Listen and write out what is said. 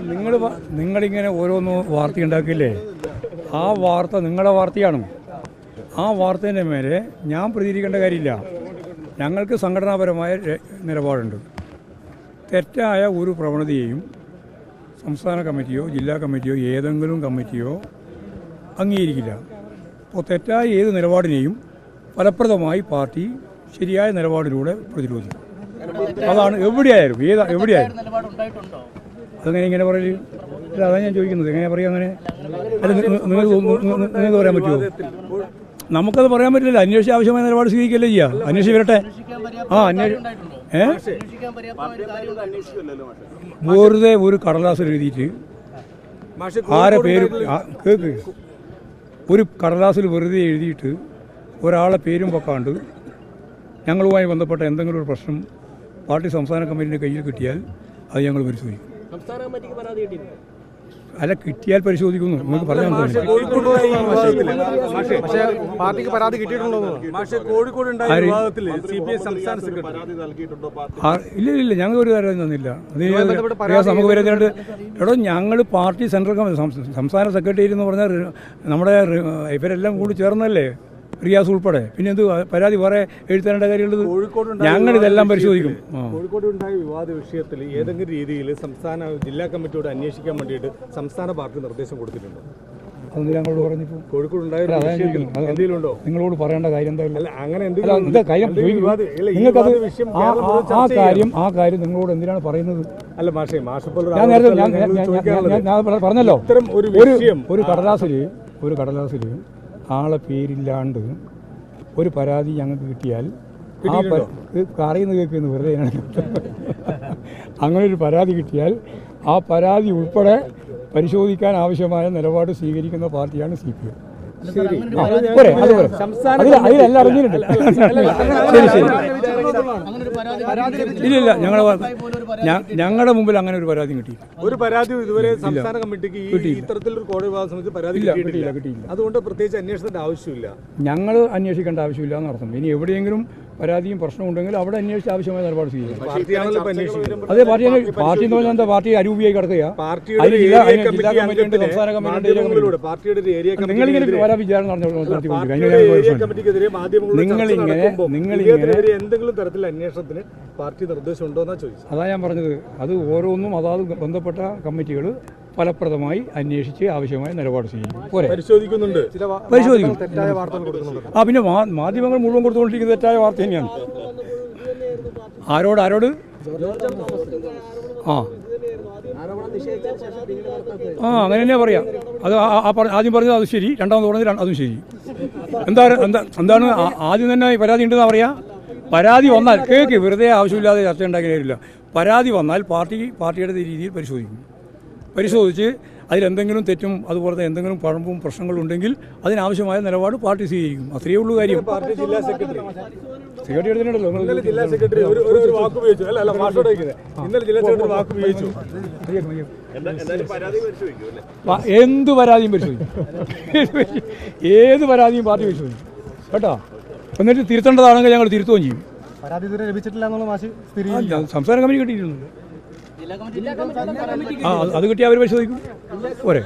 നിങ്ങൾ നിങ്ങളിങ്ങനെ ഓരോന്ന് വാർത്ത ഉണ്ടാക്കില്ലേ ആ വാർത്ത നിങ്ങളുടെ വാർത്തയാണ്. ആ വാർത്തേന്റെ മേലെ ഞാൻ പ്രതികരിക്കേണ്ട കാര്യമില്ല. ഞങ്ങൾക്ക് സംഘടനാപരമായ നിലപാടുണ്ട്. തെറ്റായ ഒരു പ്രവണതയെയും സംസ്ഥാന കമ്മിറ്റിയോ ജില്ലാ കമ്മിറ്റിയോ ഏതെങ്കിലും കമ്മിറ്റിയോ അംഗീകരിക്കില്ല. അപ്പോൾ തെറ്റായ ഏത് നിലപാടിനെയും ഫലപ്രദമായി പാർട്ടി ശരിയായ നിലപാടിലൂടെ പ്രതിരോധിക്കും. അതാണ് എവിടെയായാലും ഏതാ എവിടെയായാലും. അതങ്ങനെ ഇങ്ങനെ പറയും അതാണ് ഞാൻ ചോദിക്കുന്നത്. എങ്ങനെ പറയാം അങ്ങനെ? അല്ല നിങ്ങൾക്ക് നിങ്ങൾക്ക് പറയാൻ പറ്റുമോ നമുക്കത് പറയാൻ പറ്റില്ല അന്വേഷിച്ച് ആവശ്യമായ നിലപാട് സ്വീകരിക്കല്ലേ ചെയ്യാ? അന്വേഷിച്ച് വരട്ടെ. ആ അന്വേഷണം ഏ? വെറുതെ ഒരു കടലാസിൽ എഴുതിയിട്ട് ആരെ പേര് കേക്ക്. ഒരു കടലാസിൽ വെറുതെ എഴുതിയിട്ട് ഒരാളെ പേരും വെക്കാണ്ട് ഞങ്ങളുമായി ബന്ധപ്പെട്ട എന്തെങ്കിലും ഒരു പ്രശ്നം പാർട്ടി സംസ്ഥാന കമ്മിറ്റിന്റെ കയ്യിൽ കിട്ടിയാൽ അത് ഞങ്ങൾ പരിശോധിക്കും. സംസ്ഥാന കമ്മിറ്റിക്ക് പരാതി കിട്ടിയിരുന്നു അല്ല കിട്ടിയാൽ പരിശോധിക്കുന്നു. നമുക്ക് പറയാൻ പക്ഷേ പാർട്ടിക്ക് പരാതി കിട്ടിയിട്ടുണ്ടോ കോഴിക്കോട് സംസ്ഥാന സെക്രട്ടറി. ഇല്ല ഇല്ല ഞങ്ങൾ ഒരു കാര്യം തന്നില്ല. അത് നമുക്ക് വരുന്നതായിട്ട് എടോ ഞങ്ങൾ പാർട്ടി സെൻട്രൽ കമ്മിറ്റി സംസ്ഥാന സെക്രട്ടറി എന്ന് പറഞ്ഞാൽ നമ്മുടെ ഇവരെല്ലാം കൂടി ചേർന്നല്ലേ? റിയാസ് ഉൾപ്പെടെ. പിന്നെ എന്ത് പരാതി വേറെ എഴുത്തേണ്ട കാര്യമുള്ളത്? ഞങ്ങൾ ഇതെല്ലാം പരിശോധിക്കും. കോഴിക്കോട് ഉണ്ടായ വിവാദ വിഷയത്തിൽ ഏതെങ്കിലും രീതിയിൽ സംസ്ഥാന ജില്ലാ കമ്മിറ്റിയോട് അന്വേഷിക്കാൻ വേണ്ടിയിട്ട് സംസ്ഥാന പാർട്ടി നിർദ്ദേശം കൊടുത്തിട്ടുണ്ടോ? അതൊന്നും ഞങ്ങളോട് പറഞ്ഞിപ്പോൾ കോഴിക്കോട് നിങ്ങളോട് പറയേണ്ട കാര്യം എന്തായാലും അങ്ങനെ ആ. കാര്യം ആ കാര്യം നിങ്ങളോട് എന്തിനാണ് പറയുന്നത്? അല്ല മാഷേ ഞാൻ നേരത്തെ ഞാൻ പറഞ്ഞല്ലോ. ഒരു ഒരു കടലാസിൽ ഒരു കടലാസിൽ ആളെ പേരില്ലാണ്ട് ഒരു പരാതി ഞങ്ങൾക്ക് കിട്ടിയാൽ ആ പറയുന്ന കേൾക്കുന്നു വെറുതെ അങ്ങനെ ഒരു പരാതി കിട്ടിയാൽ ആ പരാതി ഉൾപ്പെടെ പരിശോധിക്കാൻ ആവശ്യമായ നിലപാട് സ്വീകരിക്കുന്ന പാർട്ടിയാണ് സി പി എം അതെ അതെ അതിലെല്ലാം അറിഞ്ഞിട്ടുണ്ട് ശരി ശരി അങ്ങനെ ഞങ്ങളെ ഞങ്ങളുടെ ഞങ്ങളുടെ മുമ്പിൽ അങ്ങനെ ഒരു പരാതി കിട്ടി ഒരു പരാതി ഇതുവരെ സംസ്ഥാന കമ്മിറ്റിക്ക് ഈ ഇത്തരത്തിലൊരു കോടതി വിവാദ സംബന്ധിച്ച് പരാതി കിട്ടിയിട്ടില്ല. കിട്ടിയില്ല കിട്ടിയില്ല. അതുകൊണ്ട് പ്രത്യേകിച്ച് അന്വേഷണത്തിന്റെ ആവശ്യമില്ല. ഞങ്ങൾ അന്വേഷിക്കേണ്ട ആവശ്യമില്ല എന്നർത്ഥം ഇനി എവിടെയെങ്കിലും പരാതിയും പ്രശ്നവും ഉണ്ടെങ്കിൽ അവിടെ അന്വേഷിച്ച് ആവശ്യമായ നിലപാട് സ്വീകരിക്കും. അന്വേഷിക്കുന്നത് പാർട്ടി പാർട്ടി എന്ന് പറഞ്ഞാൽ എന്താ? പാർട്ടി അരൂപിയായി കിടക്കുക സംസ്ഥാന ഏരിയ നിങ്ങളിങ്ങനെ പല വിചാരം നടന്നു നടത്തി കൊണ്ടിരിക്കുക. അതിന് പാർട്ടിയുടെ ഞങ്ങൾക്ക് ഏരിയ കമ്മിറ്റിക്കെതിരെ മാധ്യമങ്ങളുടെ ചർച്ച നിങ്ങളിങ്ങനെ- നിങ്ങളിങ്ങനെ- എന്തെങ്കിലും തരത്തിൽ അന്വേഷണത്തിന് പാർട്ടി നിർദ്ദേശം ഉണ്ടോ എന്നാ ചോദിച്ചു അതാ ഞാൻ പറഞ്ഞത്. അത് ഓരോന്നും അതാത് ബന്ധപ്പെട്ട കമ്മിറ്റികൾ ഫലപ്രദമായി അന്വേഷിച്ച് ആവശ്യമായ നിലപാട് സ്വീകരിക്കും. പോരെ? പരിശോധിക്കുന്നുണ്ട്. പരിശോധിക്കും. തെറ്റായ വാർത്തകൾ കൊടുക്കുന്നുണ്ട്. ആ പിന്നെ മാധ്യമങ്ങൾ മുഴുവൻ കൊടുത്തുകൊണ്ടിരിക്കുന്നത് തെറ്റായ വാർത്ത തന്നെയാണ്. ആരോട് ആരോട്? ആ. ആ അങ്ങനെ തന്നെ പറയാം. അത് ആദ്യം പറഞ്ഞത് അത് ശരി രണ്ടാമത് പറഞ്ഞത് അതും ശരി. എന്താ എന്താ എന്താണ് ആദ്യം തന്നെ പരാതി ഉണ്ടെന്ന് പറയാ? പരാതി വന്നാൽ കേക്ക് വെറുതെ ആവശ്യമില്ലാതെ ചർച്ച ഉണ്ടാക്കി കാര്യമില്ല പരാതി വന്നാൽ പാർട്ടി പാർട്ടിയുടെ രീതിയിൽ പരിശോധിക്കും. പരിശോധിച്ച് അതിലെന്തെങ്കിലും തെറ്റും അതുപോലെ എന്തെങ്കിലും പഴമ്പും പ്രശ്നങ്ങളും ഉണ്ടെങ്കിൽ അതിനാവശ്യമായ നിലപാട് പാർട്ടി സ്വീകരിക്കും. അത്രയേ ഉള്ളൂ കാര്യം. പാർട്ടി ജില്ലാ സെക്രട്ടറി. സെക്രട്ടറി എടുത്തിട്ടുണ്ടല്ലോ ഇന്നലെ ജില്ലാ സെക്രട്ടറി ഒരു ഒരു ഒരു വാക്ക് ഉപയോഗിച്ചു. അല്ല അല്ല മാഷോട് ഇന്നലെ ജില്ലാ സെക്രട്ടറി വാക്ക് ഉപയോഗിച്ചു. എന്ത് പരാതിയും പരിശോധിക്കും. ഏത് പരാതിയും പാർട്ടി പരിശോധിക്കും. കേട്ടോ? എന്നിട്ട് തിരുത്തേണ്ടതാണെങ്കിൽ ഞങ്ങൾ തിരുത്തുകയും ചെയ്യും. സംസ്ഥാന കമ്മിറ്റി കിട്ടിയിട്ടുണ്ട്. അത് കിട്ടിയാൽ അവർ പരിശോധിക്കും. പോരെ.